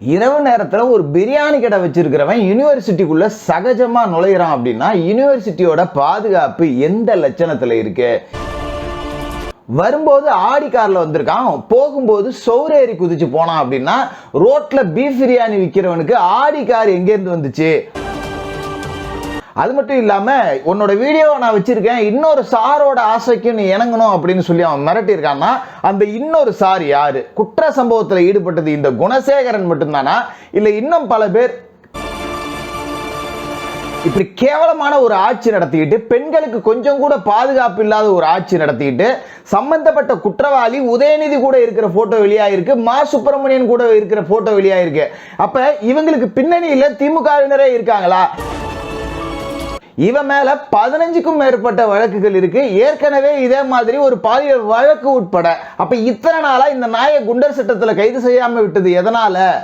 இரவு நேரத்தில் ஒரு பிரியாணி கடை வச்சிருக்கிறவன் யூனிவர்சிட்டிக்குள்ள சகஜமா நுழையிறான் அப்படின்னா யூனிவர்சிட்டியோட பாதுகாப்பு எந்த லட்சணத்துல இருக்கு? வரும்போது ஆடி கார்ல வந்திருக்கான். போகும்போது சௌரேறி குதிச்சு போனான் அப்படின்னா ரோட்ல பீஃப் பிரியாணி விற்கிறவனுக்கு ஆடி கார் எங்கேருந்து வந்துச்சு? அது மட்டும் இல்லாம உன்னோட வீடியோவை நான் வச்சிருக்கேன். இன்னொரு சாரோட ஆசைக்கு நீ இணங்கணும் அப்படின்னு சொல்லி அவன் மிரட்டியிருக்கான்னா அந்த இன்னொரு சார் யாரு? குற்ற சம்பவத்தில் ஈடுபட்டது இந்த குணசேகரன் மட்டும்தானா? இல்ல இன்னும் பல பேர் இப்படி கேவலமான ஒரு ஆட்சி நடத்திக்கிட்டு பெண்களுக்கு கொஞ்சம் கூட பாதுகாப்பு இல்லாத ஒரு ஆட்சி நடத்திக்கிட்டு சம்பந்தப்பட்ட குற்றவாளி உதயநிதி கூட இருக்கிற போட்டோ வெளியாயிருக்கு மா சுப்பிரமணியன் கூட இருக்கிற போட்டோ வெளியாயிருக்கு. அப்ப இவங்களுக்கு பின்னணியில திமுகவினரே இருக்காங்களா? இவன் மேல பதினஞ்சுக்கும் மேற்பட்ட வழக்குகள் இருக்கு. ஏற்கனவே இதே மாதிரி ஒரு பாலியல் வழக்கு உட்பட. அப்ப இத்தனை நாளா இந்த நாயை குண்டர் சட்டத்துல கைது செய்யாம விட்டது எதனால?